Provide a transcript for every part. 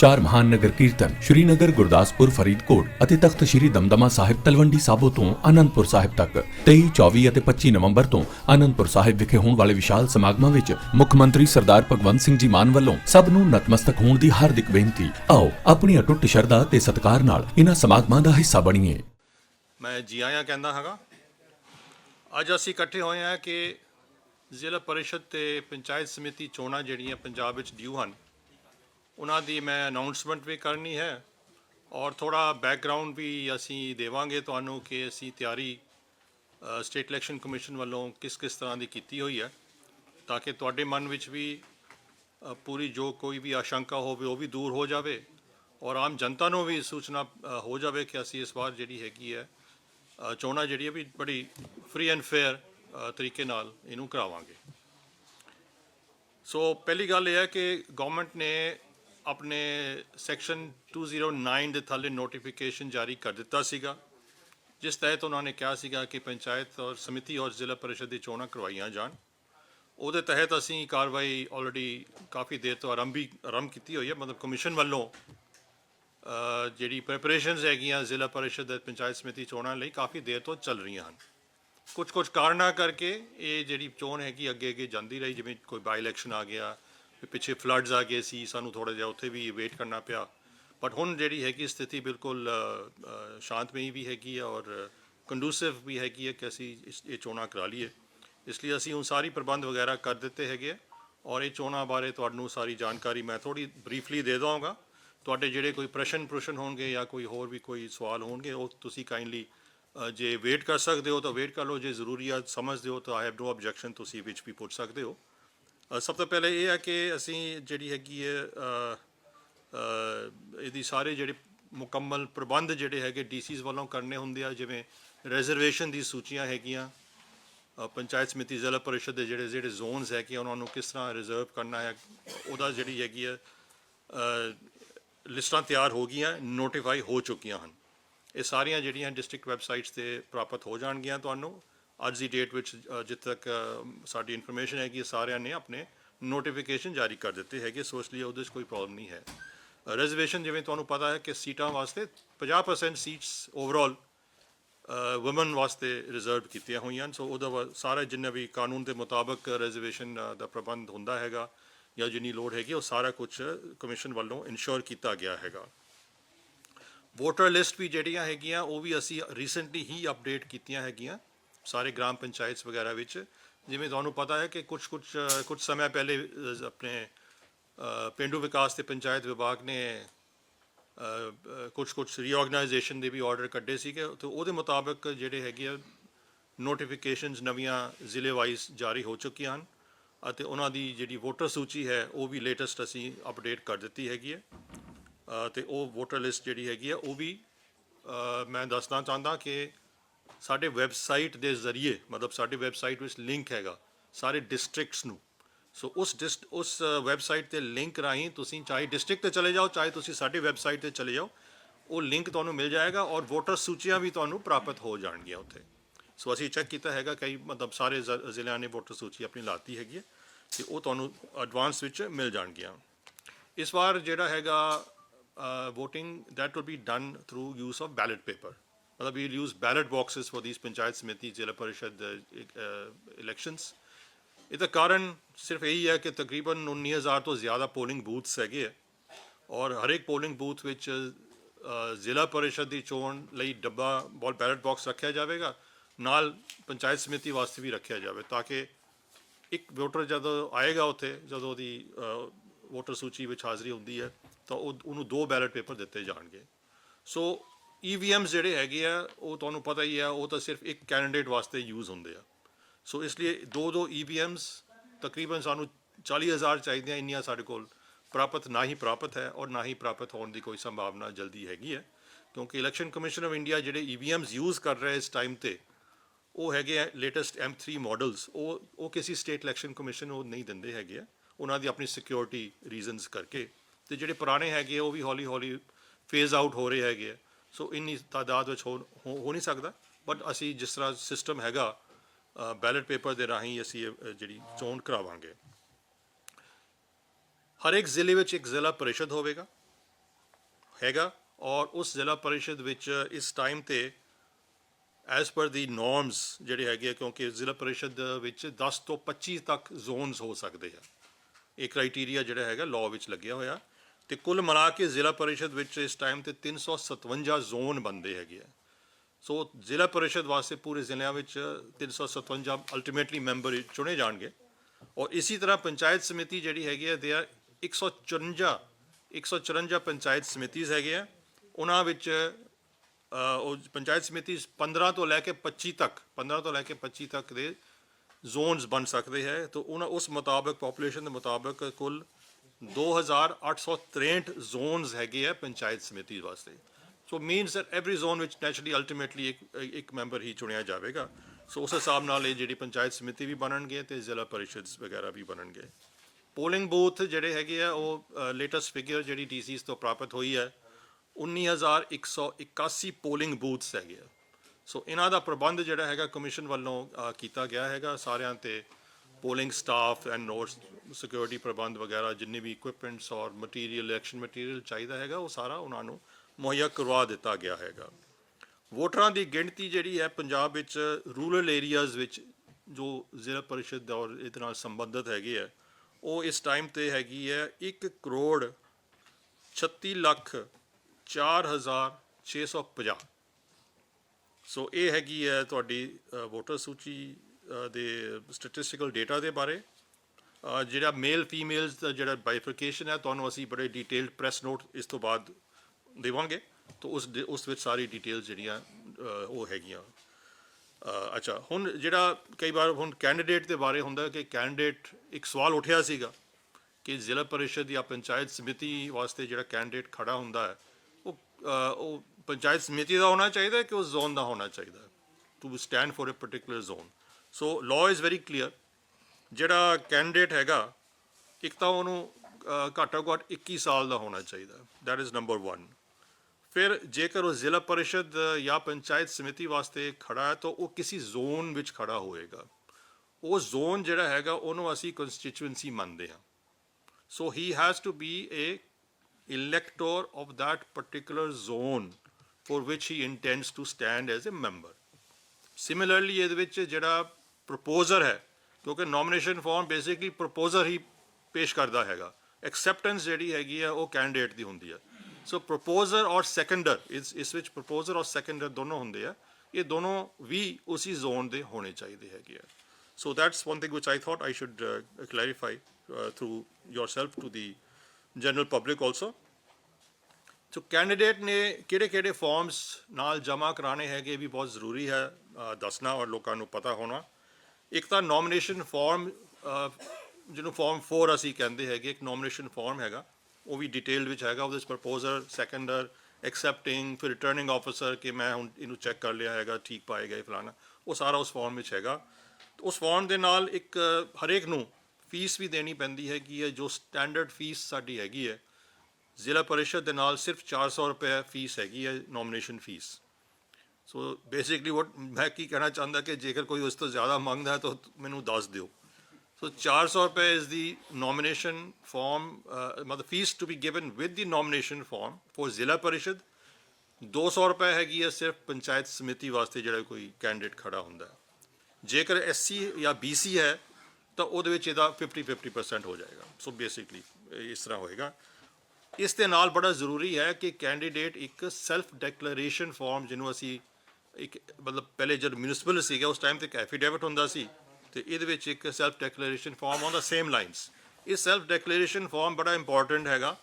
ਚਾਰ ਮਹਾਨ ਨਗਰ ਕੀਰਤਨ ਸ਼੍ਰੀਨਗਰ, ਗੁਰਦਾਸਪੁਰ, ਫਰੀਦਕੋਟ ਅਤੇ ਤਖਤ ਸ਼੍ਰੀ ਦਮਦਮਾ ਸਾਹਿਬ ਤਲਵੰਡੀ ਸਾਬੋ ਤੋਂ ਆਨੰਦਪੁਰ ਸਾਹਿਬ ਤੱਕ। 23 24 ਅਤੇ 25 ਨਵੰਬਰ ਤੋਂ ਆਨੰਦਪੁਰ ਸਾਹਿਬ ਵਿਖੇ ਹੋਣ ਵਾਲੇ ਵਿਸ਼ਾਲ ਸਮਾਗਮਾਂ ਵਿੱਚ ਮੁੱਖ ਮੰਤਰੀ ਸਰਦਾਰ ਭਗਵੰਤ ਸਿੰਘ ਜੀ ਮਾਨ ਵੱਲੋਂ ਸਭ ਨੂੰ ਨਤਮਸਤਕ ਹੋਣ ਦੀ ਹਾਰਦਿਕ ਬੇਨਤੀ। ਆਓ ਆਪਣੀ ਅਟੁੱਟ ਸ਼ਰਧਾ ਤੇ ਸਤਿਕਾਰ ਨਾਲ ਇਹਨਾਂ ਸਮਾਗਮਾਂ ਦਾ ਹਿੱਸਾ ਬਣੀਏ। ਮੈਂ ਜੀ ਆਇਆਂ ਕਹਿੰਦਾ ਹਾਂਗਾ। ਅੱਜ ਅਸੀਂ ਇਕੱਠੇ ਹੋਏ ਹਾਂ ਕਿ ਜ਼ਿਲ੍ਹਾ ਪਰਿਸ਼ਦ ਤੇ ਪੰਚਾਇਤ ਸਮਿਤੀ ਚੋਣਾਂ ਜਿਹੜੀਆਂ ਪੰਜਾਬ ਵਿੱਚ ਡਿਊ ਹਨ ਉਹਨਾਂ ਦੀ ਮੈਂ ਅਨਾਉਂਸਮੈਂਟ ਵੀ ਕਰਨੀ ਹੈ ਔਰ ਥੋੜਾ ਬੈਕਗ੍ਰਾਉਂਡ ਵੀ ਅਸੀਂ ਦੇਵਾਂਗੇ ਤੁਹਾਨੂੰ ਕਿ ਅਸੀਂ ਤਿਆਰੀ ਸਟੇਟ ਇਲੈਕਸ਼ਨ ਕਮਿਸ਼ਨ ਵੱਲੋਂ ਕਿਸ ਕਿਸ ਤਰ੍ਹਾਂ ਦੀ ਕੀਤੀ ਹੋਈ ਹੈ ਤਾਂ ਕਿ ਤੁਹਾਡੇ ਮਨ ਵਿੱਚ ਵੀ ਪੂਰੀ ਜੋ ਕੋਈ ਵੀ ਆਸ਼ੰਕਾ ਹੋਵੇ ਉਹ ਵੀ ਦੂਰ ਹੋ ਜਾਵੇ ਔਰ ਆਮ ਜਨਤਾ ਨੂੰ ਵੀ ਸੂਚਨਾ ਹੋ ਜਾਵੇ ਕਿ ਅਸੀਂ ਇਸ ਵਾਰ ਜਿਹੜੀ ਹੈਗੀ ਹੈ ਚੋਣਾਂ ਜਿਹੜੀ ਹੈ ਵੀ ਬੜੀ ਫ੍ਰੀ ਐਂਡ ਫੇਅਰ ਤਰੀਕੇ ਨਾਲ ਇਹਨੂੰ ਕਰਾਵਾਂਗੇ। ਸੋ ਪਹਿਲੀ ਗੱਲ ਇਹ ਹੈ ਕਿ ਗਵਰਨਮੈਂਟ ਨੇ ਆਪਣੇ ਸੈਕਸ਼ਨ 209 ਦੇ ਥੱਲੇ ਨੋਟੀਫਿਕੇਸ਼ਨ ਜਾਰੀ ਕਰ ਦਿੱਤਾ ਸੀਗਾ, ਜਿਸ ਤਹਿਤ ਉਹਨਾਂ ਨੇ ਕਿਹਾ ਸੀਗਾ ਕਿ ਪੰਚਾਇਤ ਔਰ ਸਮਿਤੀ ਔਰ ਜ਼ਿਲ੍ਹਾ ਪਰਿਸ਼ਦ ਦੀ ਚੋਣਾਂ ਕਰਵਾਈਆਂ ਜਾਣ। ਉਹਦੇ ਤਹਿਤ ਅਸੀਂ ਕਾਰਵਾਈ ਆਲਰੇਡੀ ਕਾਫੀ ਦੇਰ ਤੋਂ ਆਰੰਭੀ ਆਰੰਭ ਕੀਤੀ ਹੋਈ ਹੈ। ਮਤਲਬ ਕਮਿਸ਼ਨ ਵੱਲੋਂ ਜਿਹੜੀ ਪ੍ਰੈਪਰੇਸ਼ਨਸ ਹੈਗੀਆਂ ਜ਼ਿਲ੍ਹਾ ਪਰਿਸ਼ਦ ਤੇ ਪੰਚਾਇਤ ਸਮਿਤੀ ਚੋਣਾਂ ਲਈ ਕਾਫੀ ਦੇਰ ਤੋਂ ਚੱਲ ਰਹੀਆਂ ਹਨ। ਕੁਝ ਕੁਝ ਕਾਰਨਾਂ ਕਰਕੇ ਇਹ ਜਿਹੜੀ ਚੋਣ ਹੈਗੀ ਅੱਗੇ ਅੱਗੇ ਜਾਂਦੀ ਰਹੀ, ਜਿਵੇਂ ਕੋਈ ਬਾਈ ਇਲੈਕਸ਼ਨ ਆ ਗਿਆ ਪਿੱਛੇ ਫਲੱਡਸ ਆ ਗਏ ਸੀ, ਸਾਨੂੰ ਥੋੜਾ ਜਿਹਾ ਉੱਥੇ ਵੀ ਵੇਟ ਕਰਨਾ ਪਿਆ। ਬਟ ਹੁਣ ਜਿਹੜੀ ਹੈਗੀ ਸਥਿਤੀ ਬਿਲਕੁਲ ਸ਼ਾਂਤਮਈ ਵੀ ਹੈਗੀ ਹੈ ਔਰ ਕੰਡੂਸਿਵ ਵੀ ਹੈਗੀ ਹੈ ਕਿ ਅਸੀਂ ਇਸ- ਇਹ ਚੋਣਾਂ ਕਰਾ ਲਈਏ। ਇਸ ਲਈ ਅਸੀਂ ਹੁਣ ਸਾਰੀ ਪ੍ਰਬੰਧ ਵਗੈਰਾ ਕਰ ਦਿੱਤੇ ਹੈਗੇ ਆ ਔਰ ਇਹ ਚੋਣਾਂ ਬਾਰੇ ਤੁਹਾਨੂੰ ਸਾਰੀ ਜਾਣਕਾਰੀ ਮੈਂ ਥੋੜੀ ਬਰੀਫਲੀ ਦੇ ਦਵਾਂਗਾ। ਤੁਹਾਡੇ ਜਿਹੜੇ ਕੋਈ ਪ੍ਰਸ਼ਨ ਪ੍ਰਸ਼ਨ ਹੋਣਗੇ ਜਾਂ ਕੋਈ ਹੋਰ ਵੀ ਕੋਈ ਸਵਾਲ ਹੋਣਗੇ, ਉਹ ਤੁਸੀਂ ਕਾਈਂਡਲੀ ਜੇ ਵੇਟ ਕਰ ਸਕਦੇ ਹੋ ਤਾਂ ਵੇਟ ਕਰ ਲਓ, ਜੇ ਜ਼ਰੂਰੀ ਆ ਸਮਝਦੇ ਹੋ ਤਾਂ ਆਈ ਹੈਵ ਨੋ ਆਬਜੈਕਸ਼ਨ ਤੁਸੀਂ ਵਿੱਚ ਵੀ ਪੁੱਛ ਸਕਦੇ ਹੋ। ਅ, ਸਭ ਤੋਂ ਪਹਿਲੇ ਇਹ ਹੈ ਕਿ ਅਸੀਂ ਜਿਹੜੀ ਹੈਗੀ ਹੈ ਅ, ਅ, ਇਹਦੀ ਸਾਰੇ ਜਿਹੜੇ ਮੁਕੰਮਲ ਪ੍ਰਬੰਧ ਜਿਹੜੇ ਹੈਗੇ ਡੀਸੀਜ਼ ਵੱਲੋਂ ਕਰਨੇ ਹੁੰਦੇ ਆ ਜਿਵੇਂ ਰਿਜ਼ਰਵੇਸ਼ਨ ਦੀ ਸੂਚੀਆਂ ਹੈਗੀਆਂ ਅ, ਪੰਚਾਇਤ ਸਮਿਤੀ ਜ਼ਿਲ੍ਹਾ ਪਰਿਸ਼ਦ ਦੇ ਜਿਹੜੇ ਜਿਹੜੇ ਜ਼ੋਨਸ ਹੈ ਕਿ ਉਹਨਾਂ ਨੂੰ ਕਿਸ ਤਰ੍ਹਾਂ ਰਿਜ਼ਰਵ ਕਰਨਾ ਹੈ ਉਹਦਾ ਜਿਹੜੀ ਹੈਗੀ ਹੈ ਅ, ਲਿਸਟਾਂ ਤਿਆਰ ਹੋ ਗਈਆਂ ਨੋਟੀਫਾਈ ਹੋ ਚੁੱਕੀਆਂ ਹਨ। ਇਹ ਸਾਰੀਆਂ ਜਿਹੜੀਆਂ ਡਿਸਟ੍ਰਿਕਟ ਵੈਬਸਾਈਟਸ ਤੇ ਪ੍ਰਾਪਤ ਹੋ ਜਾਣਗੀਆਂ ਤੁਹਾਨੂੰ। ਅੱਜ ਦੀ ਡੇਟ ਵਿੱਚ ਜਿੱਥੇ ਤੱਕ ਸਾਡੀ ਇਨਫੋਰਮੇਸ਼ਨ ਹੈ ਕਿ ਸਾਰਿਆਂ ਨੇ ਆਪਣੇ ਨੋਟੀਫਿਕੇਸ਼ਨ ਜਾਰੀ ਕਰ ਦਿੱਤੇ ਹੈਗੇ, ਸੋ ਇਸ ਲਈ ਉਹਦੇ 'ਚ ਕੋਈ ਪ੍ਰੋਬਲਮ ਨਹੀਂ ਹੈ। ਰਿਜ਼ਰਵੇਸ਼ਨ ਜਿਵੇਂ ਤੁਹਾਨੂੰ ਪਤਾ ਹੈ ਕਿ ਸੀਟਾਂ ਵਾਸਤੇ 50% ਸੀਟਸ ਓਵਰਆਲ ਔਮਨ ਵਾਸਤੇ ਰਿਜ਼ਰਵ ਕੀਤੀਆਂ ਹੋਈਆਂ ਹਨ। ਸੋ ਉਹਦਾ ਵਾ- ਸਾਰਾ ਜਿੰਨਾ ਵੀ ਕਾਨੂੰਨ ਦੇ ਮੁਤਾਬਕ ਰਿਜ਼ਰਵੇਸ਼ਨ ਦਾ ਪ੍ਰਬੰਧ ਹੁੰਦਾ ਹੈਗਾ ਜਾਂ ਜਿੰਨੀ ਲੋੜ ਹੈਗੀ, ਉਹ ਸਾਰਾ ਕੁਝ ਕਮਿਸ਼ਨ ਵੱਲੋਂ ਇਨਸ਼ੋਰ ਕੀਤਾ ਗਿਆ ਹੈਗਾ। ਵੋਟਰ ਲਿਸਟ ਵੀ ਜਿਹੜੀਆਂ ਹੈਗੀਆਂ, ਉਹ ਵੀ ਅਸੀਂ ਰੀਸੈਂਟਲੀ ਹੀ ਅਪਡੇਟ ਕੀਤੀਆਂ ਹੈਗੀਆਂ। ਸਾਰੇ ਗ੍ਰਾਮ ਪੰਚਾਇਤਸ ਵਗੈਰਾ ਵਿੱਚ ਜਿਵੇਂ ਤੁਹਾਨੂੰ ਪਤਾ ਹੈ ਕਿ ਕੁਝ ਕੁਝ ਕੁਝ ਸਮੇਂ ਪਹਿਲੇ ਆਪਣੇ ਅ, ਪੇਂਡੂ ਵਿਕਾਸ ਤੇ ਪੰਚਾਇਤ ਵਿਭਾਗ ਨੇ ਕੁਝ ਕੁਝ ਰੀਆਰਗੇਨਾਈਜੇਸ਼ਨ ਦੇ ਵੀ ਆਰਡਰ ਕੱਢੇ ਸੀਗੇ। ਤੇ ਉਹਦੇ ਮੁਤਾਬਕ ਜਿਹੜੇ ਹੈਗੇ ਆ ਨੋਟੀਫਿਕੇਸ਼ਨਸ ਨਵੀਆਂ ਜ਼ਿਲ੍ਹੇ ਵਾਈਜ਼ ਜਾਰੀ ਹੋ ਚੁੱਕੀਆਂ ਹਨ ਅਤੇ ਉਹਨਾਂ ਦੀ ਜਿਹੜੀ ਵੋਟਰ ਸੂਚੀ ਹੈ ਉਹ ਵੀ ਲੇਟੈਸਟ ਅਸੀਂ ਅਪਡੇਟ ਕਰ ਦਿੱਤੀ ਹੈਗੀ ਹੈ। ਅ, ਤੇ ਉਹ ਵੋਟਰ ਲਿਸਟ ਜਿਹੜੀ ਹੈਗੀ ਆ ਉਹ ਵੀ ਮੈਂ ਦੱਸਣਾ ਚਾਹੁੰਦਾ ਕਿ ਸਾਡੇ ਵੈਬਸਾਈਟ ਦੇ ਜ਼ਰੀਏ, ਮਤਲਬ ਸਾਡੇ ਵੈਬਸਾਈਟ ਵਿੱਚ ਲਿੰਕ ਹੈਗਾ, ਸਾਰੇ ਡਿਸਟ੍ਰਿਕਟਸ ਨੂੰ। ਸੋ ਉਸ ਡਿਸਟ ਉਸ ਵੈਬਸਾਈਟ ਤੇ ਲਿੰਕ ਰਾਹੀਂ ਤੁਸੀਂ ਚਾਹੇ ਡਿਸਟ੍ਰਿਕਟ ਤੇ ਚਲੇ ਜਾਓ, ਚਾਹੇ ਤੁਸੀਂ ਸਾਡੀ ਵੈਬਸਾਈਟ ਤੇ ਚਲੇ ਜਾਓ, ਉਹ ਲਿੰਕ ਤੁਹਾਨੂੰ ਮਿਲ ਜਾਏਗਾ ਔਰ ਵੋਟਰ ਸੂਚੀਆਂ ਵੀ ਤੁਹਾਨੂੰ ਪ੍ਰਾਪਤ ਹੋ ਜਾਣਗੀਆਂ ਉੱਥੇ। ਸੋ ਅਸੀਂ ਚੈੱਕ ਕੀਤਾ ਹੈਗਾ, ਕਈ ਮਤਲਬ ਸਾਰੇ ਜ਼- ਜ਼ਿਲ੍ਹਿਆਂ ਨੇ ਵੋਟਰ ਸੂਚੀ ਆਪਣੀ ਲਾਤੀ ਹੈਗੀ ਹੈ, ਤੇ ਉਹ ਤੁਹਾਨੂੰ ਐਡਵਾਂਸ ਵਿੱਚ ਮਿਲ ਜਾਣਗੀਆਂ। ਇਸ ਵਾਰ ਜਿਹੜਾ ਹੈਗਾ voting that will be done through use of ballot paper ਮਤਲਬ we'll use ballot boxes for these panchayat ਸਮਿਤੀ ਜ਼ਿਲ੍ਹਾ ਪਰਿਸ਼ਦ ਇਲੈਕਸ਼ਨਸ ਇਹਦਾ ਕਾਰਨ ਸਿਰਫ ਇਹੀ ਹੈ ਕਿ ਤਕਰੀਬਨ 19000 ਤੋਂ ਜ਼ਿਆਦਾ ਪੋਲਿੰਗ ਬੂਥਸ ਹੈਗੇ ਆ ਔਰ ਹਰੇਕ ਪੋਲਿੰਗ ਬੂਥ ਵਿੱਚ ਜ਼ਿਲ੍ਹਾ ਪਰਿਸ਼ਦ ਦੀ ਚੋਣ ਲਈ ਡੱਬਾ ਬੋਲ ਬੈਲਟ ਬਾਕਸ ਰੱਖਿਆ ਜਾਵੇਗਾ ਨਾਲ ਪੰਚਾਇਤ ਸਮਿਤੀ ਵਾਸਤੇ ਵੀ ਰੱਖਿਆ ਜਾਵੇ ਤਾਂ ਕਿ ਇੱਕ ਵੋਟਰ ਜਦੋਂ ਆਏਗਾ ਉੱਥੇ ਜਦੋਂ ਉਹਦੀ ਵੋਟਰ ਸੂਚੀ ਵਿੱਚ ਹਾਜ਼ਰੀ ਹੁੰਦੀ ਹੈ ਤਾਂ ਉਹ ਉਹਨੂੰ ਦੋ ਬੈਲਟ ਪੇਪਰ ਦਿੱਤੇ ਜਾਣਗੇ ਸੋ ਈਵੀਐਮਸ ਜਿਹੜੇ ਹੈਗੇ ਆ ਉਹ ਤੁਹਾਨੂੰ ਪਤਾ ਹੀ ਆ ਉਹ ਤਾਂ ਸਿਰਫ ਇੱਕ ਕੈਂਡੀਡੇਟ ਵਾਸਤੇ ਯੂਜ਼ ਹੁੰਦੇ ਆ। ਸੋ ਇਸ ਲਈ ਦੋ ਦੋ ਈਵੀਐਮਸ ਤਕਰੀਬਨ ਸਾਨੂੰ 40000 ਚਾਹੀਦੀਆਂ ਇੰਨੀਆਂ ਸਾਡੇ ਕੋਲ। ਪ੍ਰਾਪਤ ਨਾ ਹੀ ਪ੍ਰਾਪਤ ਹੈ ਔਰ ਨਾ ਹੀ ਪ੍ਰਾਪਤ ਹੋਣ ਦੀ ਕੋਈ ਸੰਭਾਵਨਾ ਜਲਦੀ ਹੈਗੀ ਹੈ। ਕਿਉਂਕਿ ਇਲੈਕਸ਼ਨ ਕਮਿਸ਼ਨ ਆਫ ਇੰਡੀਆ ਜਿਹੜੇ ਈਵੀਐਮਸ ਯੂਜ਼ ਕਰ ਰਿਹਾ ਇਸ ਟਾਈਮ ਤੇ ਉਹ ਹੈਗੇ ਆ ਲੇਟੈਸਟ M3 ਮਾਡਲਸ ਉਹ ਉਹ ਕਿਸੇ ਸਟੇਟ ਇਲੈਕਸ਼ਨ ਕਮਿਸ਼ਨ ਉਹ ਨਹੀਂ ਦਿੰਦੇ ਹੈਗੇ ਆ। ਉਹਨਾਂ ਦੀ ਆਪਣੀ ਸਿਕਿਉਰਿਟੀ ਰੀਜ਼ਨਸ ਕਰਕੇ। ਤੇ ਜਿਹੜੇ ਪੁਰਾਣੇ ਹੈਗੇ ਆ, ਉਹ ਵੀ ਹੌਲੀ ਹੌਲੀ ਫੇਜ਼ ਆਊਟ ਹੋ ਰਹੇ ਹੈਗੇ ਆ। ਸੋ ਇੰਨੀ ਤਾਦਾਦ ਵਿੱਚ ਹੋ ਹੋ ਨਹੀਂ ਸਕਦਾ। ਬਟ ਅਸੀਂ ਜਿਸ ਤਰ੍ਹਾਂ ਸਿਸਟਮ ਹੈਗਾ ਬੈਲਟ ਪੇਪਰ ਦੇ ਰਾਹੀਂ ਅਸੀਂ ਇਹ, ਜਿਹੜੀ ਚੋਣ ਕਰਾਵਾਂਗੇ। ਹਰ ਇੱਕ ਜ਼ਿਲ੍ਹੇ ਵਿੱਚ ਇੱਕ ਜ਼ਿਲ੍ਹਾ ਪਰਿਸ਼ਦ ਹੋਵੇਗਾ। ਹੈਗਾ। ਔਰ ਉਸ ਜ਼ਿਲ੍ਹਾ ਪਰਿਸ਼ਦ ਵਿੱਚ ਇਸ ਟਾਈਮ ਤੇ ਐਸ ਪਰ ਦੀ ਨੋਰਮਸ ਜਿਹੜੇ ਹੈਗੇ ਆ, ਕਿਉਂਕਿ ਜ਼ਿਲ੍ਹਾ ਪਰਿਸ਼ਦ ਵਿੱਚ 10 ਤੋਂ 25 ਤੱਕ ਜ਼ੋਨਸ ਹੋ ਸਕਦੇ ਆ। ਇਹ ਕ੍ਰਾਈਟੇਰੀਆ ਜਿਹੜਾ ਹੈਗਾ ਲਾਅ ਵਿੱਚ ਲੱਗਿਆ ਹੋਇਆ। ਤੇ ਕੁੱਲ ਮਿਲਾ ਕੇ ਜ਼ਿਲ੍ਹਾ ਪਰਿਸ਼ਦ ਵਿੱਚ ਇਸ ਟਾਈਮ ਤੇ 357 ਜ਼ੋਨ ਬੰਦੇ ਹੈਗੇ ਆ। ਸੋ ਜ਼ਿਲ੍ਹਾ ਪਰਿਸ਼ਦ ਵਾਸਤੇ ਪੂਰੇ ਜ਼ਿਲ੍ਹਿਆਂ ਵਿੱਚ 357 ਅਲਟੀਮੇਟਲੀ ਮੈਂਬਰ ਚੁਣੇ ਜਾਣਗੇ। ਔਰ ਇਸੇ ਤਰ੍ਹਾਂ ਪੰਚਾਇਤ ਸਮਿਤੀ ਜਿਹੜੀ ਹੈਗੀ ਹੈ ਦੇ ਆ 154 154 ਪੰਚਾਇਤ ਸਮਿਤੀਜ਼ ਹੈਗੇ ਆ। ਉਹਨਾਂ ਵਿੱਚ ਉਹ ਪੰਚਾਇਤ ਸਮਿਤੀ 15 ਤੋਂ ਲੈ ਕੇ 25 ਤੱਕ 15 ਤੋਂ ਲੈ ਕੇ 25 ਤੱਕ ਦੇ ਜ਼ੋਨਸ ਬਣ ਸਕਦੇ ਹੈ। ਤਾਂ ਉਹਨਾਂ, ਉਸ ਮੁਤਾਬਕ ਪੋਪੂਲੇਸ਼ਨ ਦੇ ਮੁਤਾਬਕ ਕੁੱਲ 2863 ਜ਼ੋਨਸ ਹੈਗੇ ਆ ਪੰਚਾਇਤ ਸਮਿਤੀ ਵਾਸਤੇ। So means that every zone ਵਿੱਚ ਨੈਚੁਰਲੀ ਅਲਟੀਮੇਟਲੀ ਇੱਕ ਇੱਕ ਮੈਂਬਰ ਹੀ ਚੁਣਿਆ ਜਾਵੇਗਾ। ਸੋ ਉਸ ਹਿਸਾਬ ਨਾਲ ਇਹ ਜਿਹੜੀ ਪੰਚਾਇਤ ਸਮਿਤੀ ਵੀ ਬਣਨਗੇ ਤੇ ਜ਼ਿਲ੍ਹਾ ਪਰਿਸ਼ਦ ਵਗੈਰਾ ਵੀ ਬਣਨਗੇ। ਪੋਲਿੰਗ ਬੂਥ ਜਿਹੜੇ ਹੈਗੇ ਆ, ਉਹ ਲੇਟੈਸਟ ਫਿਗਰ ਜਿਹੜੀ ਡੀਸੀਸ ਤੋਂ ਪ੍ਰਾਪਤ ਹੋਈ ਹੈ 19181 ਪੋਲਿੰਗ ਬੂਥਸ ਹੈਗੇ ਆ। ਸੋ ਇਹਨਾਂ ਦਾ ਪ੍ਰਬੰਧ ਜਿਹੜਾ ਹੈਗਾ ਕਮਿਸ਼ਨ ਵੱਲੋਂ ਕੀਤਾ ਗਿਆ ਹੈਗਾ ਸਾਰਿਆਂ ਤੇ polling staff and notes security ਪ੍ਰਬੰਧ ਵਗੈਰਾ ਜਿੰਨੇ ਵੀ ਇਕਵਿਪਮੈਂਟਸ ਔਰ ਮਟੀਰੀਅਲ ਇਲੈਕਸ਼ਨ ਮਟੀਰੀਅਲ ਚਾਹੀਦਾ ਹੈਗਾ ਉਹ ਸਾਰਾ ਉਹਨਾਂ ਨੂੰ ਮੁਹੱਈਆ ਕਰਵਾ ਦਿੱਤਾ ਗਿਆ ਹੈਗਾ ਵੋਟਰਾਂ ਦੀ ਗਿਣਤੀ ਜਿਹੜੀ ਹੈ ਪੰਜਾਬ ਵਿੱਚ ਰੂਰਲ ਏਰੀਆਜ਼ ਵਿੱਚ ਜੋ ਜ਼ਿਲ੍ਹਾ ਪਰਿਸ਼ਦ ਔਰ ਇਹਦੇ ਨਾਲ ਸੰਬੰਧਿਤ ਹੈਗੇ ਹੈ ਉਹ ਇਸ ਟਾਈਮ ਤੇ ਹੈਗੀ ਹੈ 1 ਕਰੋੜ 36 ਲੱਖ 4650 ਸੋ ਇਹ ਹੈਗੀ ਹੈ ਤੁਹਾਡੀ ਵੋਟਰ ਸੂਚੀ ਦੇ ਸਟੈਟਿਸਟੀਕਲ ਡੇਟਾ ਦੇ ਬਾਰੇ। ਜਿਹੜਾ ਮੇਲ ਫੀਮੇਲਸ ਦਾ ਜਿਹੜਾ ਬਾਈਫਰਕੇਸ਼ਨ ਹੈ, ਤੁਹਾਨੂੰ ਅਸੀਂ ਬੜੇ ਡਿਟੇਲਡ ਪ੍ਰੈਸ ਨੋਟ ਇਸ ਤੋਂ ਬਾਅਦ ਦੇਵਾਂਗੇ। ਤਾਂ ਉਸ ਦੇ- ਉਸ ਵਿੱਚ ਸਾਰੀ ਡਿਟੇਲ ਜਿਹੜੀਆਂ ਉਹ ਹੈਗੀਆਂ। ਅੱਛਾ, ਹੁਣ ਜਿਹੜਾ ਕਈ ਵਾਰ ਹੁਣ ਕੈਂਡੀਡੇਟ ਦੇ ਬਾਰੇ ਹੁੰਦਾ ਕਿ ਕੈਂਡੀਡੇਟ ਇੱਕ ਸਵਾਲ ਉੱਠਿਆ ਸੀਗਾ ਕਿ ਜ਼ਿਲ੍ਹਾ ਪਰਿਸ਼ਦ ਜਾਂ ਪੰਚਾਇਤ ਸਮਿਤੀ ਵਾਸਤੇ ਜਿਹੜਾ ਕੈਂਡੀਡੇਟ ਖੜਾ ਹੁੰਦਾ ਹੈ, ਉਹ ਉਹ ਪੰਚਾਇਤ ਸਮਿਤੀ ਦਾ ਹੋਣਾ ਚਾਹੀਦਾ ਕਿ ਉਸ ਜ਼ੋਨ ਦਾ ਹੋਣਾ ਚਾਹੀਦਾ to stand for a particular zone so law is very clear ਜਿਹੜਾ ਕੈਂਡੀਡੇਟ ਹੈਗਾ, ਇੱਕ ਤਾਂ ਉਹਨੂੰ ਘੱਟੋ ਘੱਟ 21 ਸਾਲ ਦਾ ਹੋਣਾ ਚਾਹੀਦਾ। ਦੈਟ ਇਜ਼ ਨੰਬਰ 1 ਫਿਰ ਜੇਕਰ ਉਹ ਜ਼ਿਲ੍ਹਾ ਪਰਿਸ਼ਦ ਜਾਂ ਪੰਚਾਇਤ ਸਮਿਤੀ ਵਾਸਤੇ ਖੜਾ ਹੈ, ਤਾਂ ਉਹ ਕਿਸੇ ਜ਼ੋਨ ਵਿੱਚ ਖੜਾ ਹੋਏਗਾ। ਉਹ ਜ਼ੋਨ ਜਿਹੜਾ ਹੈਗਾ, ਉਹਨੂੰ ਅਸੀਂ ਕੰਸਟੀਚੁਐਂਸੀ ਮੰਨਦੇ ਹਾਂ। So he has to be a elector of that particular zone for which he intends to stand as a member similarly ਇਹਦੇ ਵਿੱਚ ਜਿਹੜਾ ਪ੍ਰਪੋਜ਼ਰ ਹੈ ਕਿਉਂਕਿ ਨੋਮੀਨੇਸ਼ਨ ਫਾਰਮ ਬੇਸਿਕਲੀ ਪ੍ਰਪੋਜ਼ਰ ਹੀ ਪੇਸ਼ ਕਰਦਾ ਹੈਗਾ ਐਕਸੈਪਟੈਂਸ ਜਿਹੜੀ ਹੈਗੀ ਹੈ ਉਹ ਕੈਂਡੀਡੇਟ ਦੀ ਹੁੰਦੀ ਹੈ ਸੋ ਪ੍ਰਪੋਜ਼ਰ ਔਰ ਸੈਕੰਡਰ ਇਸ ਇਸ ਵਿੱਚ ਪ੍ਰਪੋਜ਼ਰ ਔਰ ਸੈਕੰਡਰ ਦੋਨੋਂ ਹੁੰਦੇ ਆ ਇਹ ਦੋਨੋਂ ਵੀ ਉਸੇ ਜ਼ੋਨ ਦੇ ਹੋਣੇ ਚਾਹੀਦੇ ਹੈਗੇ ਆ so that's one thing which I thought I should clarify through yourself to the general public also. So candidate ਨੇ ਕਿਹੜੇ ਕਿਹੜੇ ਫਾਰਮਸ ਨਾਲ ਜਮ੍ਹਾਂ ਕਰਾਣੇ ਹੈਗੇ ਇਹ ਵੀ ਬਹੁਤ ਜ਼ਰੂਰੀ ਹੈ ਦੱਸਣਾ ਔਰ ਲੋਕਾਂ ਨੂੰ ਪਤਾ ਹੋਣਾ ਇੱਕ ਤਾਂ ਨੋਮੀਨੇਸ਼ਨ ਫਾਰਮ ਜਿਹਨੂੰ ਫਾਰਮ 4 ਅਸੀਂ ਕਹਿੰਦੇ ਹੈਗੇ, ਇੱਕ ਨੋਮੀਨੇਸ਼ਨ ਫਾਰਮ ਹੈਗਾ, ਉਹ ਵੀ ਡਿਟੇਲ ਵਿੱਚ ਹੈਗਾ, ਉਹਦੇ ਵਿੱਚ ਪ੍ਰਪੋਜ਼ਰ ਸੈਕੰਡਰ ਐਕਸੈਪਟਿੰਗ ਫਿਰ ਰਿਟਰਨਿੰਗ ਆਫੀਸਰ ਕਿ ਮੈਂ ਹੁਣ ਇਹਨੂੰ ਚੈੱਕ ਕਰ ਲਿਆ ਹੈਗਾ, ਠੀਕ ਪਾਏਗਾ ਇਹ ਫਲਾਣਾ, ਉਹ ਸਾਰਾ ਉਸ ਫਾਰਮ ਵਿੱਚ ਹੈਗਾ। ਉਸ ਫਾਰਮ ਦੇ ਨਾਲ ਇੱਕ ਹਰੇਕ ਨੂੰ ਫੀਸ ਵੀ ਦੇਣੀ ਪੈਂਦੀ ਹੈਗੀ ਹੈ, ਜੋ ਸਟੈਂਡਰਡ ਫੀਸ ਸਾਡੀ ਹੈਗੀ ਹੈ, ਜ਼ਿਲ੍ਹਾ ਪਰਿਸ਼ਦ ਦੇ ਨਾਲ ਸਿਰਫ 400 ਰੁਪਏ ਫੀਸ ਹੈਗੀ ਹੈ nomination fee so basically what ਮੈਂ ਕੀ ਕਹਿਣਾ ਚਾਹੁੰਦਾ ਕਿ ਜੇਕਰ ਕੋਈ ਉਸ ਤੋਂ ਜ਼ਿਆਦਾ ਮੰਗਦਾ ਹੈ ਤਾਂ ਮੈਨੂੰ ਦੱਸ ਦਿਓ। ਸੋ 400 ਰੁਪਏ ਇਜ਼ ਦੀ ਨੋਮੀਨੇਸ਼ਨ ਫਾਰਮ ਮਤਲਬ fee to be given with the nomination form for zila parishad. 200 ਰੁਪਏ ਹੈਗੀ ਹੈ ਸਿਰਫ ਪੰਚਾਇਤ ਸਮਿਤੀ ਵਾਸਤੇ ਜਿਹੜਾ ਕੋਈ ਕੈਂਡੀਡੇਟ ਖੜਾ ਹੁੰਦਾ ਹੈ। ਜੇਕਰ ਐਸਸੀ ਜਾਂ ਬੀਸੀ ਹੈ, ਤਾਂ ਉਹਦੇ ਵਿੱਚ ਇਹਦਾ 50 50% ਹੋ ਜਾਏਗਾ। ਸੋ ਬੇਸਿਕਲੀ ਇਸ ਤਰ੍ਹਾਂ ਹੋਏਗਾ। ਇਸ ਦੇ ਨਾਲ ਬੜਾ ਜ਼ਰੂਰੀ ਹੈ ਕਿ ਕੈਂਡੀਡੇਟ ਇੱਕ ਸੈਲਫ ਡੈਕਲੇਰੇਸ਼ਨ ਫਾਰਮ ਜਿਹਨੂੰ ਅਸੀਂ ਇੱਕ ਮਤਲਬ ਪਹਿਲੇ ਜਦ ਮਿਊਨਿਸਪਲ ਸੀਗਾ, ਉਸ ਟਾਈਮ ਤੇ ਇੱਕ ਐਫੀਡੇਵਿਟ ਹੁੰਦਾ ਸੀ ਤੇ ਇਹਦੇ ਵਿੱਚ ਇੱਕ self declaration form on the same lines ਇਹ ਸੈਲਫ ਡੈਕਲੇਰੇਸ਼ਨ ਫਾਰਮ ਬੜਾ ਇੰਪੋਰਟੈਂਟ ਹੈਗਾ।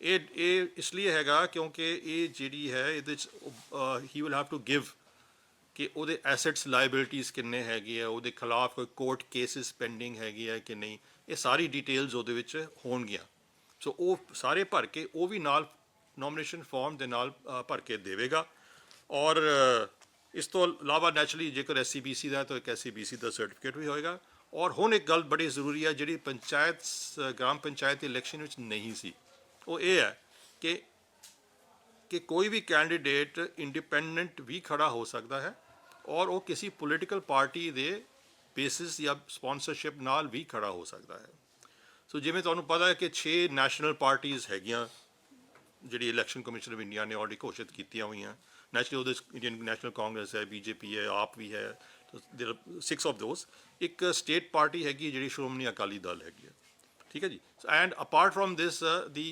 ਇਹ ਇਹ ਇਸ ਲਈ ਹੈਗਾ ਕਿਉਂਕਿ ਇਹ ਜਿਹੜੀ ਹੈ, ਇਹਦੇ ਵਿੱਚ he will have to give ਕਿ ਉਹਦੇ ਐਸੈਟਸ ਲਾਇਬਿਲਿਟੀਜ਼ ਕਿੰਨੇ ਹੈਗੇ ਆ, ਉਹਦੇ ਖਿਲਾਫ ਕੋਈ ਕੋਰਟ ਕੇਸਿਸ ਪੈਂਡਿੰਗ ਹੈਗੇ ਆ ਕਿ ਨਹੀਂ, ਇਹ ਸਾਰੀ ਡਿਟੇਲਸ ਉਹਦੇ ਵਿੱਚ ਹੋਣਗੀਆਂ। ਸੋ ਉਹ ਸਾਰੇ ਭਰ ਕੇ, ਉਹ ਵੀ ਨਾਲ ਨੋਮੀਨੇਸ਼ਨ ਫਾਰਮ ਦੇ ਨਾਲ ਭਰ ਕੇ ਦੇਵੇਗਾ। ਔਰ ਇਸ ਤੋਂ ਇਲਾਵਾ ਨੈਚੁਰਲੀ ਜੇਕਰ ਐਸਸੀਬੀਸੀ ਦਾ ਤਾਂ ਇੱਕ ਐਸਸੀਬੀਸੀ ਦਾ ਸਰਟੀਫਿਕੇਟ ਵੀ ਹੋਏਗਾ। ਔਰ ਹੁਣ ਇੱਕ ਗੱਲ ਬੜੀ ਜ਼ਰੂਰੀ ਹੈ, ਜਿਹੜੀ ਪੰਚਾਇਤ ਸ- ਗ੍ਰਾਮ ਪੰਚਾਇਤ ਇਲੈਕਸ਼ਨ ਵਿੱਚ ਨਹੀਂ ਸੀ। ਉਹ ਇਹ ਹੈ ਕਿ ਕਿ ਕੋਈ ਵੀ ਕੈਂਡੀਡੇਟ ਇੰਡੀਪੈਂਡੈਂਟ ਵੀ ਖੜਾ ਹੋ ਸਕਦਾ ਹੈ ਔਰ ਉਹ ਕਿਸੇ ਪੋਲੀਟੀਕਲ ਪਾਰਟੀ ਦੇ ਬੇਸਿਸ ਜਾਂ ਸਪਾਂਸਰਸ਼ਿਪ ਨਾਲ ਵੀ ਖੜਾ ਹੋ ਸਕਦਾ ਹੈ। ਸੋ ਜਿਵੇਂ ਤੁਹਾਨੂੰ ਪਤਾ ਹੈ ਕਿ 6 ਨੈਸ਼ਨਲ ਪਾਰਟੀਆਂ ਹੈਗੀਆਂ, ਜਿਹੜੀ ਇਲੈਕਸ਼ਨ ਕਮਿਸ਼ਨ ਆਫ ਇੰਡੀਆ ਨੇ ਆਲਰੇਡੀ ਘੋਸ਼ਿਤ ਕੀਤੀਆਂ ਹੋਈਆਂ। ਨੈਸ਼ਨਲ ਉਹਦੇ ਇੰਡੀਅਨ ਨੈਸ਼ਨਲ ਕਾਂਗਰਸ ਹੈ ਬੀਜੇਪੀ ਹੈ ਆਪ ਵੀ ਹੈ ਦੇਰ 6 ਆਫ ਦੋਸ ਇੱਕ ਸਟੇਟ ਪਾਰਟੀ ਹੈਗੀ ਜਿਹੜੀ ਸ਼੍ਰੋਮਣੀ ਅਕਾਲੀ ਦਲ ਹੈਗੀ ਹੈ ਠੀਕ ਹੈ ਜੀ and apart from this the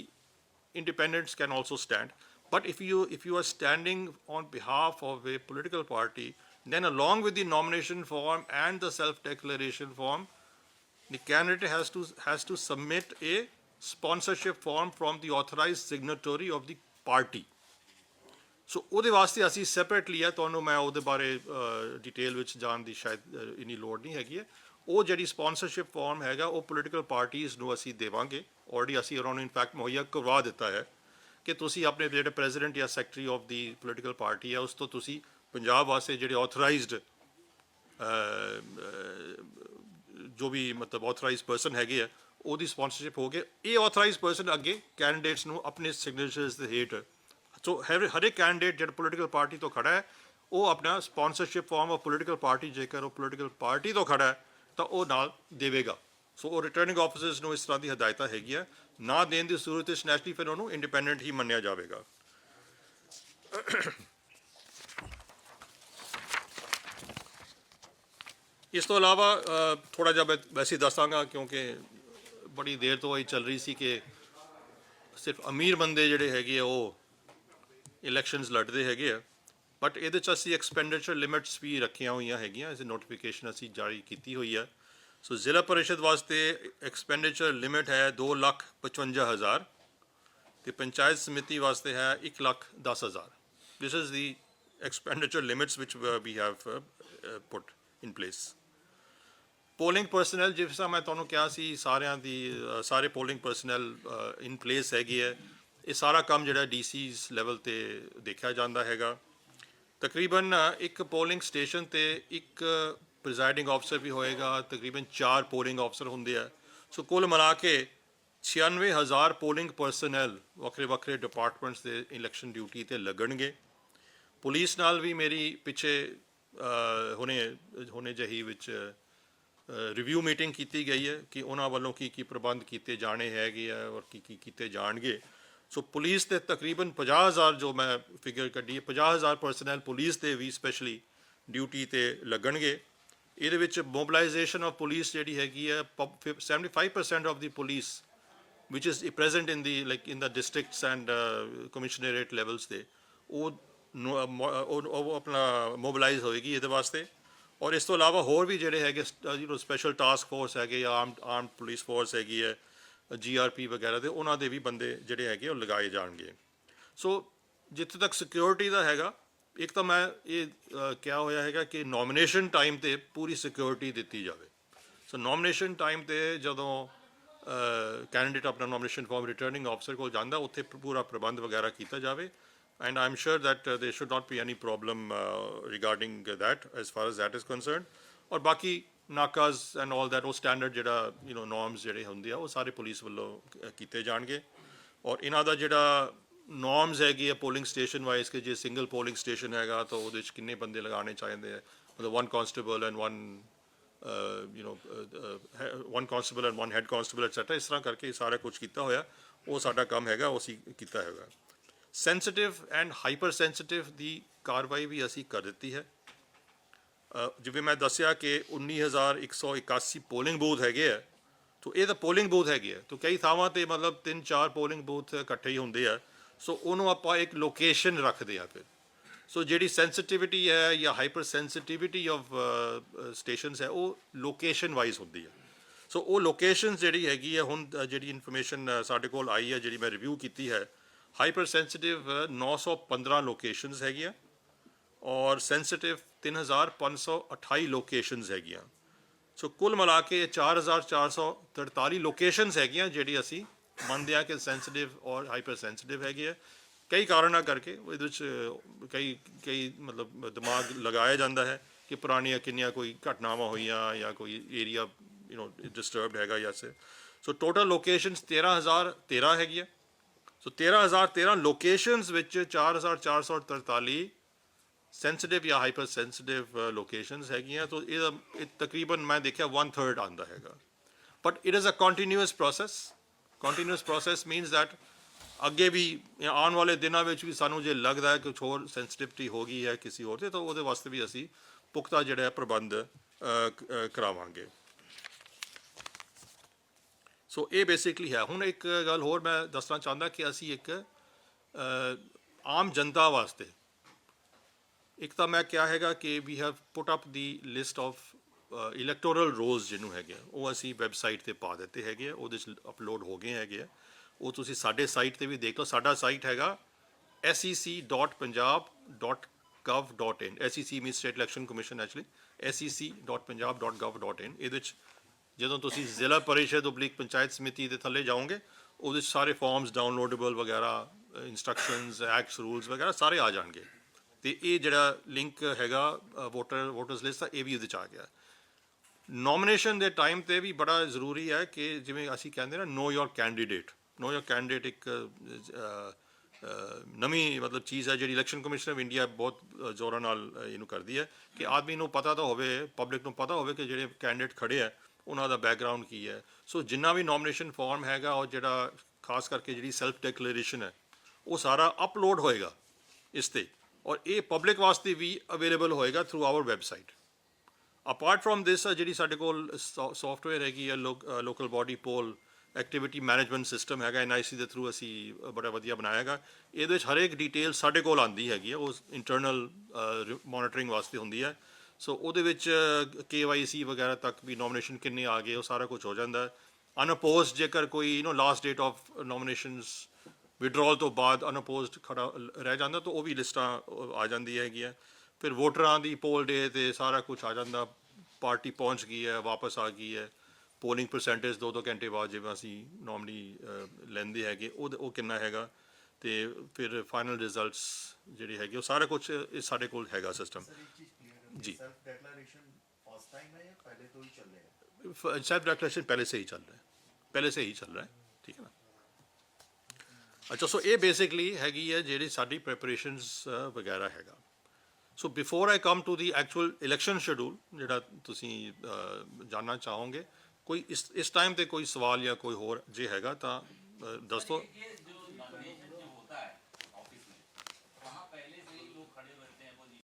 independents can also stand. But if you if you are standing on behalf of a political party, then along with the nomination form and the self-declaration form, the candidate has to has to submit a sponsorship form from the authorized signatory of the party. ਸੋ ਉਹਦੇ ਵਾਸਤੇ ਅਸੀਂ separately ਆ ਤੁਹਾਨੂੰ ਮੈਂ ਉਹਦੇ ਬਾਰੇ detail ਵਿੱਚ ਜਾਣ ਦੀ ਸ਼ਾਇਦ ਅਹ, ਇੰਨੀ ਲੋੜ ਨਹੀਂ ਹੈਗੀ ਹੈ। ਉਹ ਜਿਹੜੀ ਸਪਾਂਸਰਸ਼ਿਪ ਫਾਰਮ ਹੈਗਾ ਉਹ ਪੋਲੀਟੀਕਲ ਪਾਰਟੀਆਂ ਨੂੰ ਅਸੀਂ ਦੇਵਾਂਗੇ। ਆਲਰੇਡੀ ਅਸੀਂ ਉਹਨਾਂ ਨੂੰ ਇਨਫੈਕਟ ਮੁਹੱਈਆ ਕਰਵਾ ਦਿੱਤਾ ਹੈ ਕਿ ਤੁਸੀਂ ਆਪਣੇ ਜਿਹੜੇ ਪ੍ਰੈਜ਼ੀਡੈਂਟ ਜਾਂ secretary of the political party ਹੈ ਉਸ ਤੋਂ ਤੁਸੀਂ ਪੰਜਾਬ ਵਾਸਤੇ ਜਿਹੜੇ ਆਥੋਰਾਈਜ਼ਡ ਜੋ ਵੀ ਮਤਲਬ ਆਥੋਰਾਈਜ਼ਡ ਪਰਸਨ ਹੈਗੇ ਆ ਉਹਦੀ ਸਪਾਂਸਰਸ਼ਿਪ ਹੋ ਗਏ ਇਹ ਆਥੋਰਾਈਜ਼ਡ ਪਰਸਨ ਅੱਗੇ ਕੈਂਡੀਡੇਟਸ ਨੂੰ ਆਪਣੇ ਸਿਗਨੇਚਰਸ ਦੇ ਹੇਠ ਸੋ ਹਰ ਹਰ ਇੱਕ ਕੈਂਡੀਡੇਟ ਜਿਹੜਾ ਪੋਲੀਟੀਕਲ ਪਾਰਟੀ ਤੋਂ ਖੜਾ ਹੈ, ਉਹ ਆਪਣਾ sponsorship form of political party ਜੇਕਰ ਉਹ ਪੋਲੀਟੀਕਲ ਪਾਰਟੀ ਤੋਂ ਖੜਾ ਹੈ, ਤਾਂ ਉਹ ਨਾਲ ਦੇਵੇਗਾ। ਸੋ ਉਹ ਰਿਟਰਨਿੰਗ ਆਫੀਸਰਸ ਨੂੰ ਇਸ ਤਰ੍ਹਾਂ ਦੀ ਹਦਾਇਤਾਂ ਹੈਗੀਆਂ, ਨਾ ਦੇਣ ਦੀ ਸੂਰਤ ਵਿੱਚ ਨੈਸ਼ਨਲੀ ਫਿਰ ਉਹਨੂੰ ਇੰਡੀਪੈਂਡੈਂਟ ਹੀ ਮੰਨਿਆ ਜਾਵੇਗਾ। ਇਸ ਤੋਂ ਇਲਾਵਾ ਥੋੜਾ ਜਿਹਾ ਮੈਂ ਵੈਸੇ ਦੱਸਾਂਗਾ, ਕਿਉਂਕਿ ਬੜੀ ਦੇਰ ਤੋਂ ਇਹ ਚੱਲ ਰਹੀ ਸੀ ਕਿ ਸਿਰਫ ਅਮੀਰ ਬੰਦੇ ਜਿਹੜੇ ਹੈਗੇ ਆ, ਉਹ ਇਲੈਕਸ਼ਨਸ ਲੜਦੇ ਹੈਗੇ ਆ ਬਟ ਇਹਦੇ ਚ ਅਸੀਂ ਐਕਸਪੈਂਡੀਚਰ ਲਿਮਿਟਸ ਵੀ ਰੱਖੀਆਂ ਹੋਈਆਂ ਹੈਗੀਆਂ ਇਸ ਨੋਟੀਫਿਕੇਸ਼ਨ ਅਸੀਂ ਜਾਰੀ ਕੀਤੀ ਹੋਈ ਹੈ ਸੋ ਜ਼ਿਲ੍ਹਾ ਪਰਿਸ਼ਦ ਵਾਸਤੇ ਐਕਸਪੈਂਡੀਚਰ ਲਿਮਿਟ ਹੈ 255000 ਤੇ ਪੰਚਾਇਤ ਸਮਿਤੀ ਵਾਸਤੇ ਹੈ 110000 this is the expenditure limits which uh, we have uh, uh, put in place. Polling personnel ਜਿਸ ਤਰ੍ਹਾਂ ਮੈਂ ਤੁਹਾਨੂੰ ਕਿਹਾ ਸੀ ਸਾਰਿਆਂ ਦੀ ਸਾਰੇ ਪੋਲਿੰਗ ਪਰਸਨਲ ਇਨ ਪਲੇਸ ਹੈਗੇ ਹੈ ਇਹ ਸਾਰਾ ਕੰਮ ਜਿਹੜਾ ਡੀਸੀਸ ਲੈਵਲ ਤੇ ਦੇਖਿਆ ਜਾਂਦਾ ਹੈਗਾ। ਤਕਰੀਬਨ ਇੱਕ ਪੋਲਿੰਗ ਸਟੇਸ਼ਨ ਤੇ ਇੱਕ ਪ੍ਰੈਜ਼ਾਈਡਿੰਗ ਅਫਸਰ ਵੀ ਹੋਏਗਾ, ਤਕਰੀਬਨ 4 ਪੋਲਿੰਗ ਅਫਸਰ ਹੁੰਦੇ ਆ। ਸੋ ਕੁੱਲ ਮਿਲਾ ਕੇ 96000 ਪੋਲਿੰਗ ਪਰਸਨਲ ਵੱਖਰੇ ਵੱਖਰੇ ਡਿਪਾਰਟਮੈਂਟਸ ਦੇ ਇਲੈਕਸ਼ਨ ਡਿਊਟੀ ਤੇ ਲੱਗਣਗੇ। ਪੁਲਿਸ ਨਾਲ ਵੀ ਮੇਰੀ ਪਿੱਛੇ ਹੁਣੇ ਹੁਣੇ ਜਹੀ ਵਿੱਚ ਰਿਵਿਊ ਮੀਟਿੰਗ ਕੀਤੀ ਗਈ ਹੈ ਕਿ ਉਹਨਾਂ ਵੱਲੋਂ ਕੀ ਕੀ ਪ੍ਰਬੰਧ ਕੀਤੇ ਜਾਣੇ ਹੈਗੇ ਆ ਔਰ ਕੀ ਕੀ ਕੀਤੇ ਜਾਣਗੇ। ਸੋ ਪੁਲਿਸ ਤੇ ਤਕਰੀਬਨ 50000 ਜੋ ਮੈਂ ਫਿਗਰ ਕੱਢੀ ਹੈ 50000 ਪਰਸਨਲ ਪੁਲਿਸ ਦੇ ਵੀ ਸਪੈਸ਼ਲੀ ਡਿਊਟੀ ਤੇ ਲੱਗਣਗੇ। ਇਹਦੇ ਵਿੱਚ ਮੋਬਿਲਾਈਜੇਸ਼ਨ ਆਫ ਪੁਲਿਸ ਜਿਹੜੀ ਹੈਗੀ ਹੈ ਪਬ- 75% of the police which is present in the like in the districts and uh, commissionerate levels ਤੇ ਉਹ ਨੋ- ਉਹ ਆਪਣਾ ਮੋਬਿਲਾਈਜ਼ ਹੋਏਗੀ ਇਹਦੇ ਵਾਸਤੇ। ਔਰ ਇਸ ਤੋਂ ਇਲਾਵਾ ਹੋਰ ਵੀ ਜਿਹੜੇ ਹੈਗੇ you know special task force ਹੈਗੇ ਜਾਂ ਆਰਮਡ ਆਰਮਡ ਪੁਲਿਸ ਫੋਰਸ ਹੈਗੀ ਹੈ ਜੀਆਰਪੀ ਵਗੈਰਾ ਦੇ ਉਹਨਾਂ ਦੇ ਵੀ ਬੰਦੇ ਜਿਹੜੇ ਹੈਗੇ ਉਹ ਲਗਾਏ ਜਾਣਗੇ। ਸੋ ਜਿੱਥੇ ਤੱਕ ਸਿਕਿਉਰਿਟੀ ਦਾ ਹੈਗਾ ਇੱਕ ਤਾਂ ਮੈਂ ਇਹ ਕਿਹਾ ਹੋਇਆ ਹੈਗਾ ਕਿ ਨੋਮੀਨੇਸ਼ਨ ਟਾਈਮ ਤੇ ਪੂਰੀ ਸਿਕਿਉਰਿਟੀ ਦਿੱਤੀ ਜਾਵੇ। ਸੋ ਨੋਮੀਨੇਸ਼ਨ ਟਾਈਮ ਤੇ ਜਦੋਂ ਕੈਂਡੀਡੇਟ ਆਪਣਾ ਨੋਮੀਨੇਸ਼ਨ ਫਾਰਮ ਰਿਟਰਨਿੰਗ ਆਫਸਰ ਕੋਲ ਜਾਂਦਾ ਉੱਥੇ ਪੂਰਾ ਪ੍ਰਬੰਧ ਵਗੈਰਾ ਕੀਤਾ ਜਾਵੇ। And I am sure that uh, there should not be any problem uh, regarding that as far as that is concerned ਔਰ ਬਾਕੀ ਨਾਕਾਜ਼ ਐਂਡ ਆਲ that ਉਹ ਸਟੈਂਡਰਡ ਜਿਹੜਾ ਯੂ نو ਨੋਰਮਸ ਜਿਹੜੇ ਹੁੰਦੇ ਆ ਉਹ ਸਾਰੇ ਪੁਲਿਸ ਵੱਲੋਂ ਕ- ਕੀਤੇ ਜਾਣਗੇ ਔਰ ਇਹਨਾਂ ਦਾ ਜਿਹੜਾ ਨੋਰਮਸ ਹੈਗੀ ਆ ਪੋਲਿੰਗ ਸਟੇਸ਼ਨ ਵਾਈਜ਼ ਕਿ ਜੇ ਸਿੰਗਲ ਪੋਲਿੰਗ ਸਟੇਸ਼ਨ ਹੈਗਾ ਤਾਂ ਉਹਦੇ ਵਿੱਚ ਕਿੰਨੇ ਬੰਦੇ ਲਗਾਉਣੇ ਚਾਹੀਦੇ ਆ ਮਤਲਬ one constable and one you know one constable and one head constable etcetera ਇਸ ਤਰ੍ਹਾਂ ਕਰਕੇ ਸਾਰਾ ਕੁਝ ਕੀਤਾ ਹੋਇਆ ਉਹ ਸਾਡਾ ਕੰਮ ਹੈਗਾ ਉਹ ਅਸੀਂ ਕੀਤਾ ਹੈਗਾ ਸੈਂਸਿਟਿਵ ਐਂਡ ਹਾਈਪਰ ਸੈਂਸਿਟਿਵ ਦੀ ਕਾਰਵਾਈ ਵੀ ਅਸੀਂ ਕਰ ਦਿੱਤੀ ਹੈ ਅ, ਜਿਵੇਂ ਮੈਂ ਦੱਸਿਆ ਕਿ 19181 ਪੋਲਿੰਗ ਬੂਥ ਹੈਗੇ ਆ ਸੋ ਇਹ ਤਾਂ ਪੋਲਿੰਗ ਬੂਥ ਹੈਗੇ ਆ। ਤੋ ਕਈ ਥਾਵਾਂ ਤੇ ਮਤਲਬ 3-4 ਪੋਲਿੰਗ ਬੂਥ ਇਕੱਠੇ ਹੀ ਹੁੰਦੇ ਆ। ਸੋ ਉਹਨੂੰ ਆਪਾਂ ਇੱਕ ਲੋਕੇਸ਼ਨ ਰੱਖਦੇ ਆ ਫਿਰ। ਸੋ ਜਿਹੜੀ ਸੈਂਸਿਟਿਵਿਟੀ ਹੈ ਜਾਂ ਹਾਈਪਰ ਸੈਂਸਿਟਿਵਿਟੀ ਆਫ ਸਟੇਸ਼ਨਸ ਹੈ, ਉਹ ਲੋਕੇਸ਼ਨ ਵਾਈਜ਼ ਹੁੰਦੀ ਹੈ ਸੋ ਉਹ ਲੋਕੇਸ਼ਨ ਜਿਹੜੀ ਹੈਗੀ ਹੈ ਹੁਣ ਜਿਹੜੀ ਇਨਫੋਰਮੇਸ਼ਨ ਸਾਡੇ ਕੋਲ ਆਈ ਹੈ ਜਿਹੜੀ ਮੈਂ ਰਿਵਿਊ ਕੀਤੀ ਹੈ ਹਾਈਪਰ ਸੈਂਸਿਟਿਵ 915 ਲੋਕੇਸ਼ਨਸ ਹੈਗੀਆਂ। ਔਰ ਸੈਂਸਿਟਿਵ 3528 ਲੋਕੇਸ਼ਨਸ ਹੈਗੀਆਂ। ਸੋ ਕੁੱਲ ਮਿਲਾ ਕੇ ਇਹ 4443 ਲੋਕੇਸ਼ਨਸ ਹੈਗੀਆਂ ਜਿਹੜੀ ਅਸੀਂ ਮੰਨਦੇ ਆ ਕਿ ਸੈਂਸਿਟਿਵ ਔਰ ਹਾਈਪਰ ਸੈਂਸਿਟਿਵ ਹੈਗੇ ਹੈ ਕਈ ਕਾਰਨਾਂ ਕਰਕੇ ਇਹਦੇ ਵਿੱਚ, ਕਈ ਕਈ ਮਤਲਬ ਦਿਮਾਗ ਲਗਾਇਆ ਜਾਂਦਾ ਹੈ ਕਿ ਪੁਰਾਣੀਆਂ ਕਿੰਨੀਆਂ ਕੋਈ ਘਟਨਾਵਾਂ ਹੋਈਆਂ ਜਾਂ ਕੋਈ ਏਰੀਆ ਯੂ نو ਡਿਸਟਰਬਡ ਹੈਗਾ ਜਾਂ ਸੇ। ਸੋ ਟੋਟਲ ਲੋਕੇਸ਼ਨਸ 13013 ਹੈਗੀਆਂ। ਸੋ 13013 ਲੋਕੇਸ਼ਨਸ ਵਿੱਚ 4443 ਸੈਂਸਿਟਿਵ ਜਾਂ ਹਾਈਪਰ ਸੈਂਸਿਟਿਵ ਲੋਕੇਸ਼ਨਸ ਹੈਗੀਆਂ, ਤਾਂ ਇਹਦਾ ਇਹ ਤਕਰੀਬਨ ਮੈਂ ਦੇਖਿਆ 1/3 ਆਂਦਾ ਹੈਗਾ। But it is a continuous process continuous process means that ਅੱਗੇ ਵੀ ਆਉਣ ਵਾਲੇ ਦਿਨਾਂ ਵਿੱਚ ਵੀ ਸਾਨੂੰ ਜੇ ਲੱਗਦਾ ਹੈ ਕਿ ਕੁਝ ਹੋਰ ਸੈਂਸਿਟਿਵਿਟੀ ਹੋ ਗਈ ਹੈ ਕਿਸੇ ਹੋਰ ਤੇ, ਤਾਂ ਉਹਦੇ ਵਾਸਤੇ ਵੀ ਅਸੀਂ ਪੁਖਤਾ ਜਿਹੜਾ ਪ੍ਰਬੰਧ ਕਰਾਵਾਂਗੇ। ਸੋ ਇਹ ਬੇਸਿਕਲੀ ਹੈ। ਹੁਣ ਇੱਕ ਗੱਲ ਹੋਰ ਮੈਂ ਦੱਸਣਾ ਚਾਹੁੰਦਾ ਕਿ ਅਸੀਂ ਇੱਕ ਆਮ ਜਨਤਾ ਵਾਸਤੇ ਇੱਕ ਤਾਂ ਮੈਂ ਕਿਹਾ ਹੈਗਾ ਕਿ we have put up the list of electoral rolls ਜਿਹਨੂੰ ਹੈਗੇ ਆ, ਉਹ ਅਸੀਂ ਵੈਬਸਾਈਟ ਤੇ ਪਾ ਦਿੱਤੇ ਹੈਗੇ ਆ ਉਹਦੇ ਚ ਅਪਲੋਡ ਹੋ ਗਏ ਹੈਗੇ ਆ। ਉਹ ਤੁਸੀਂ ਸਾਡੇ ਸਾਈਟ ਤੇ ਵੀ ਦੇਖ ਲਓ ਸਾਡਾ ਸਾਈਟ ਹੈਗਾ E sec.punjab.gov.in sec means state election commission actually E sec.punjab.gov.in ਇਹਦੇ ਚ ਜਦੋਂ ਤੁਸੀਂ ਜ਼ਿਲ੍ਹਾ ਪਰਿਸ਼ਦ ਉਬਲਿਕ ਪੰਚਾਇਤ ਸਮਿਤੀ ਦੇ ਥੱਲੇ ਜਾਓਗੇ ਉਹਦੇ 'ਚ ਸਾਰੇ ਫਾਰਮਸ ਡਾਊਨਲੋਡੇਬਲ ਵਗੈਰਾ ਇਨਸਟਰਕਸ਼ਨਸ ਐਕਟਸ ਰੂਲਸ ਵਗੈਰਾ ਸਾਰੇ ਆ ਜਾਣਗੇ। ਤੇ ਇਹ ਜਿਹੜਾ ਲਿੰਕ ਹੈਗਾ ਵੋਟਰ ਵੋਟਰਸ ਲਿਸਟ ਦਾ ਇਹ ਵੀ ਉਹਦੇ 'ਚ ਆ ਗਿਆ। ਨੋਮੀਨੇਸ਼ਨ ਦੇ ਟਾਈਮ ਤੇ ਵੀ ਬੜਾ ਜ਼ਰੂਰੀ ਹੈ ਕਿ ਜਿਵੇਂ ਅਸੀਂ ਕਹਿੰਦੇ ਨਾ ਨੋ ਯੋਰ ਕੈਂਡੀਡੇਟ ਨੋ ਯੋਰ ਕੈਂਡੀਡੇਟ ਇੱਕ ਨਵੀਂ ਮਤਲਬ ਚੀਜ਼ ਹੈ ਜਿਹੜੀ ਇਲੈਕਸ਼ਨ ਕਮਿਸ਼ਨ ਆਫ ਇੰਡੀਆ ਬਹੁਤ ਜ਼ੋਰਾਂ ਨਾਲ ਇਹਨੂੰ ਕਰਦੀ ਹੈ ਕਿ ਆਦਮੀ ਨੂੰ ਪਤਾ ਤਾਂ ਹੋਵੇ ਪਬਲਿਕ ਨੂੰ ਪਤਾ ਹੋਵੇ ਕਿ ਜਿਹੜੇ ਕੈਂਡੀਡੇਟ ਖੜੇ ਆ ਉਹਨਾਂ ਦਾ ਬੈਕਗ੍ਰਾਉਂਡ ਕੀ ਹੈ। ਸੋ ਜਿੰਨਾ ਵੀ ਨੋਮੀਨੇਸ਼ਨ ਫਾਰਮ ਹੈਗਾ ਉਹ ਜਿਹੜਾ ਖਾਸ ਕਰਕੇ ਜਿਹੜੀ ਸੈਲਫ ਡਿਕਲੇਰੇਸ਼ਨ ਹੈ, ਉਹ ਸਾਰਾ ਅਪਲੋਡ ਹੋਏਗਾ ਇਸ ਤੇ। ਔਰ ਇਹ ਪਬਲਿਕ ਵਾਸਤੇ ਵੀ ਅਵੇਲੇਬਲ ਹੋਏਗਾ through our website apart from this ਜਿਹੜੀ ਸਾਡੇ ਕੋਲ ਸੌਫਟਵੇਅਰ ਹੈਗੀ ਹੈ local body poll activity management system ਹੈਗਾ ਐਨਆਈਸੀ ਦੇ ਥਰੂ ਅਸੀਂ ਬੜਾ ਵਧੀਆ ਬਣਾਇਆ ਹੈਗਾ ਇਹਦੇ ਵਿੱਚ ਹਰੇਕ ਡਿਟੇਲ ਸਾਡੇ ਕੋਲ ਆਂਦੀ ਹੈਗੀ ਹੈ ਉਹ ਇੰਟਰਨਲ ਮੋਨੀਟਰਿੰਗ ਵਾਸਤੇ ਹੁੰਦੀ ਹੈ ਸੋ ਉਹਦੇ ਵਿੱਚ ਕੇਵਾਈਸੀ ਵਗੈਰਾ ਤੱਕ ਵੀ ਨੋਮੀਨੇਸ਼ਨ ਕਿੰਨੇ ਆ ਗਏ, ਉਹ ਸਾਰਾ ਕੁਝ ਹੋ ਜਾਂਦਾ। ਹੈ ਜੇਕਰ ਕੋਈ you know last date of nominations withdrawal ਤੋਂ ਬਾਅਦ ਅਨਪੋਜ਼ਡ ਖੜਾ ਰਹਿ ਜਾਂਦਾ ਤਾਂ ਉਹ ਵੀ ਲਿਸਟਾਂ ਆ ਜਾਂਦੀ ਹੈਗੀ ਆ ਫਿਰ ਵੋਟਰਾਂ ਦੀ ਪੋਲ ਡੇ ਤੇ ਸਾਰਾ ਕੁਝ ਆ ਜਾਂਦਾ। ਪਾਰਟੀ ਪਹੁੰਚ ਗਈ ਹੈ ਵਾਪਸ ਆ ਗਈ ਹੈ। ਪੋਲਿੰਗ ਪਰਸੈਂਟੇਜ 2-2 ਘੰਟੇ ਬਾਅਦ ਜਿਵੇਂ ਅਸੀਂ ਨਾਰਮਲੀ ਲੈਂਦੇ ਹੈਗੇ ਉਹ ਉਹ ਕਿੰਨਾ ਹੈਗਾ? ਤੇ ਫਿਰ ਫਾਈਨਲ ਰਿਜ਼ਲਟਸ ਜਿਹੜੇ ਹੈਗੇ ਉਹ ਸਾਰਾ ਕੁਝ ਸਾਡੇ ਕੋਲ ਹੈਗਾ ਸਿਸਟਮ ਜੀ। ਸੈਲਫ ਡੈਕਲੇਰੇਸ਼ਨ ਫਸਟ ਟਾਈਮ ਹੈ ਜਾਂ ਪਹਿਲੇ ਤੋਂ ਹੀ ਚੱਲ ਰਿਹਾ ਸੈਲਫ ਡੈਕਲੇਰੇਸ਼ਨ ਪਹਿਲੇ ਸੇ ਹੀ ਚੱਲ ਰਿਹਾ ਹੈ। ਪਹਿਲੇ ਸੇ ਹੀ ਚੱਲ ਰਿਹਾ ਹੈ। ਅੱਛਾ ਸੋ ਇਹ ਬੇਸਿਕਲੀ ਹੈਗੀ ਹੈ ਜਿਹੜੀ ਸਾਡੀ ਪ੍ਰੈਪਰੇਸ਼ਨਸ ਵਗੈਰਾ ਹੈਗਾ। So before I come to the actual election schedule ਜਿਹੜਾ ਤੁਸੀਂ ਅਹ, ਜਾਣਨਾ ਚਾਹੋਗੇ ਕੋਈ ਇਸ ਇਸ ਟਾਈਮ ਤੇ ਕੋਈ ਸਵਾਲ ਜਾਂ ਕੋਈ ਹੋਰ ਜੇ ਹੈਗਾ ਤਾਂ ਅਹ, ਦੱਸੋ।